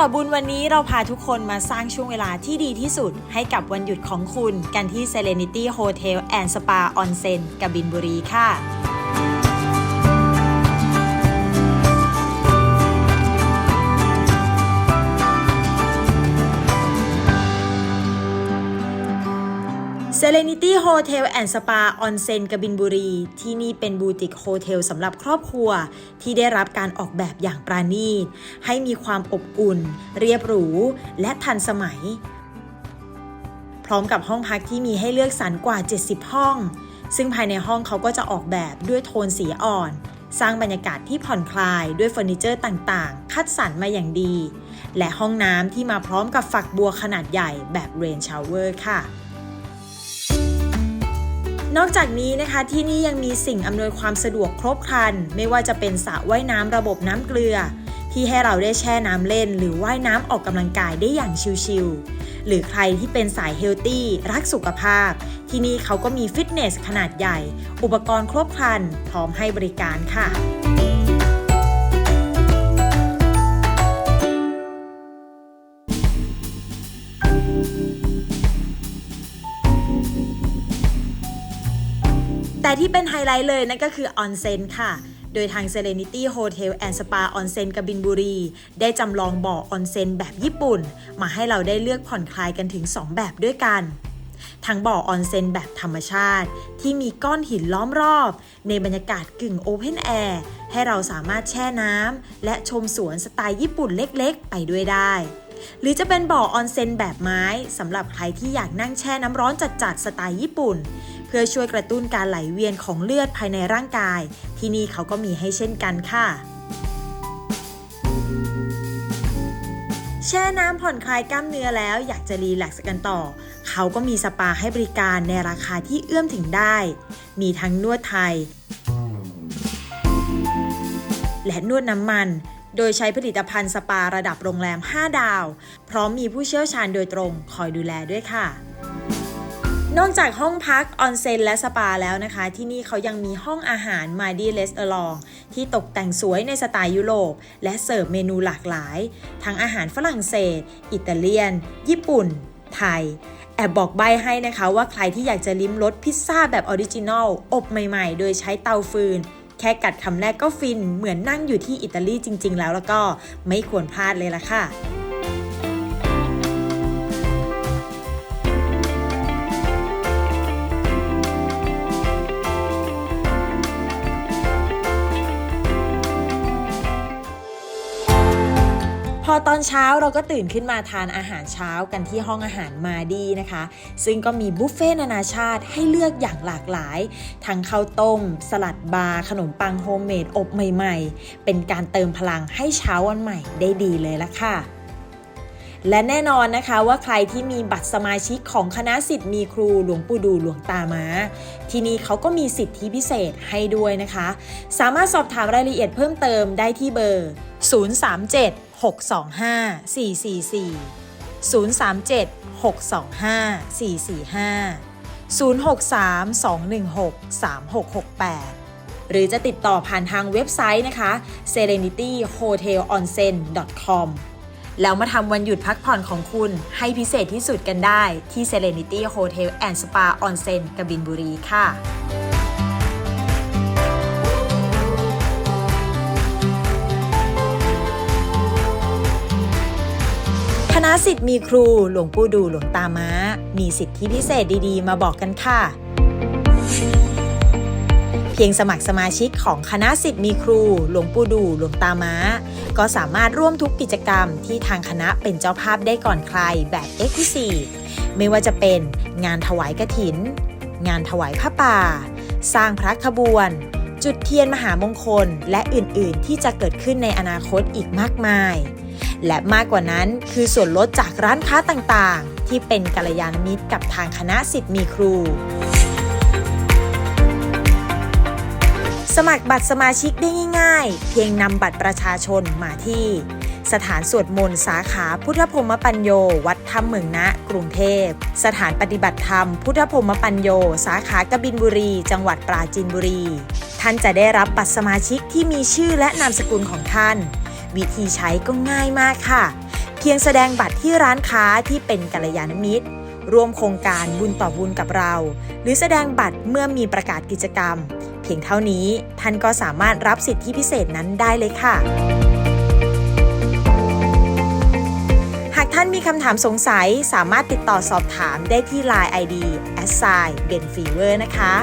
ต่อบุญวันนี้เราพาทุกคนมาสร้างช่วงเวลาที่ดีที่สุด ให้กับวันหยุดของคุณ กันที่ Serenity Hotel and Spa Onsen กบินบุรีค่ะ Serenity Hotel and Spa Onsen กบินบุรี ที่นี่เป็นบูติกโฮเทลสำหรับครอบครัว ที่ได้รับการออกแบบอย่างปราณีต ให้มีความอบอุ่น เรียบหรู และทันสมัย พร้อมกับห้องพักที่มีให้เลือกสรรกว่า 70 ห้อง ซึ่งภายในห้องเขาก็จะออกแบบด้วยโทนสีอ่อน สร้างบรรยากาศที่ผ่อนคลายด้วยเฟอร์นิเจอร์ต่างๆ คัดสรรมาอย่างดี และห้องน้ำที่มาพร้อมกับฝักบัวขนาดใหญ่แบบเรนชาวเวอร์ค่ะ นอกจากนี้นะคะที่นี่ยังมีสิ่งอำนวยความสะดวกครบครัน ไม่ว่าจะเป็นสระว่ายน้ำระบบน้ำเกลือ ที่ให้เราได้แช่น้ำเล่น หรือว่ายน้ำออกกำลังกายได้อย่างชิลๆหรือใครที่เป็นสายเฮลตี้รักสุขภาพ ที่นี่เขาก็มีฟิตเนสขนาดใหญ่ อุปกรณ์ครบครัน พร้อมให้บริการค่ะ แต่ที่เป็นไฮไลท์เลยนั่นก็คือออนเซ็นค่ะ โดยทาง Serenity Hotel and Spa ออนเซ็นกบินบุรี ได้จำลองบ่อออนเซ็นแบบญี่ปุ่น มาให้เราได้เลือกผ่อนคลายกันถึง 2 แบบด้วยกันทั้งบ่อออนเซ็นแบบธรรมชาติ ที่มีก้อนหินล้อมรอบ ในบรรยากาศกึ่งโอเพนแอร์ให้เราสามารถแช่น้ำและชมสวนสไตล์ญี่ปุ่นเล็กๆ ไปด้วยได้ หรือจะเป็นบ่อออนเซ็นแบบไม้สำหรับใครที่อยากนั่งแช่น้ำร้อนจัดๆสไตล์ญี่ปุ่น เพื่อช่วยกระตุ้นการไหลเวียนของเลือดภายในร่างกาย ที่นี่เขาก็มีให้เช่นกันค่ะ แช่น้ำผ่อนคลายกล้ามเนื้อแล้วอยากจะรีแลกซ์กันต่อ เขาก็มีสปาให้บริการในราคาที่เอื้อมถึงได้ มีทั้งนวดไทย และนวดน้ำมันโดยใช้ผลิตภัณฑ์สปาระดับโรงแรม 5 ดาว พร้อมมีผู้เชี่ยวชาญโดยตรงคอยดูแลด้วยค่ะ นอกจากห้องพักออนเซ็นและสปาแล้วนะคะ ที่นี่เขายังมีห้องอาหารมาดีเลสเอลองที่ตกแต่งสวยในสไตล์ยุโรป และเสิร์ฟเมนูหลากหลาย ทั้งอาหารฝรั่งเศส อิตาเลียน ญี่ปุ่น ไทย แอบบอกใบให้นะคะว่าใครที่อยากจะลิ้มรสพิซซ่าแบบออริจินอลอบใหม่ๆ โดยใช้เตาฟืน แค่กัดคำแรกก็ฟินเหมือนนั่งอยู่ที่อิตาลีจริง ๆ แล้วแล้วก็ไม่ควรพลาดเลยล่ะค่ะ ตอนเช้าเราก็ตื่นขึ้นมาทานอาหารเช้ากันที่ห้องอาหารมาดีนะคะ ซึ่งก็มีบุฟเฟ่ต์นานาชาติให้เลือกอย่างหลากหลาย ทั้งข้าวต้ม สลัดบาร์ขนมปังโฮมเมดอบใหม่ ๆ เป็นการเติมพลังให้เช้าวันใหม่ได้ดีเลยละค่ะและแน่นอนนะคะว่าใครที่มีบัตรสมาชิกของคณะสิทธิ์มีครูหลวงปู่ดูหลวงตามา ที่นี่เขาก็มีสิทธิพิเศษให้ด้วยนะคะ สามารถสอบถามรายละเอียดเพิ่มเติมได้ที่เบอร์ 037 625 444 037 625 445 063 216 3668 หรือจะติดต่อผ่านทางเว็บไซต์นะคะ serenityhotelonsen.com แล้วมาทำวันหยุดพักผ่อนของคุณให้พิเศษที่สุดกันได้ที่ Serenity Hotel and Spa Onsen กบินบุรีค่ะ ณะสิทธิ์มีครู หลวงปู่ดูหลวงตาม้า มีสิทธิพิเศษดีๆ มาบอกกันค่ะ เพียงสมัครสมาชิกของคณะสิทธิ์มีครู หลวงปู่ดูหลวงตาม้า ก็สามารถร่วมทุกกิจกรรมที่ทางคณะเป็นเจ้าภาพได้ก่อนใครแบบ e x c l u s i v e ไม่ว่าจะเป็นงานถวายกฐิน งานถวายผ้าป่า สร้างพระขบวน จุดเทียนมหามงคล และอื่นๆ ที่จะเกิดขึ้นในอนาคตอีกมากมาย และมากกว่านั้นคือส่วนลดจากร้านค้าต่างๆ ที่เป็นกัลยาณมิตรกับทางคณะสิทธิ์มีครูสมัครบัตรสมาชิกได้ง่ายๆ เพียงนำบัตรประชาชนมาที่ สถานสวดมนต์สาขาพุทธพรมปัญโย วัดถ้ำเมืองนะ กรุงเทพ สถานปฏิบัติธรรม พุทธพรมปัญโย สาขากบินบุรี จังหวัดปราจีนบุรี ท่านจะได้รับบัตรสมาชิกที่มีชื่อและนามสกุลของท่าน วิธีใช้ก็ง่ายมากค่ะ เพียงแสดงบัตรที่ร้านค้าที่เป็นกัลยาณมิตร ร่วมโครงการบุญต่อบุญกับเรา หรือแสดงบัตรเมื่อมีประกาศกิจกรรม เพียงเท่านี้ท่านก็สามารถรับสิทธิพิเศษนั้นได้เลยค่ะ หากท่านมีคำถามสงสัยสามารถติดต่อสอบถามได้ที่ Line ID s i b e n f e v e r นะคะ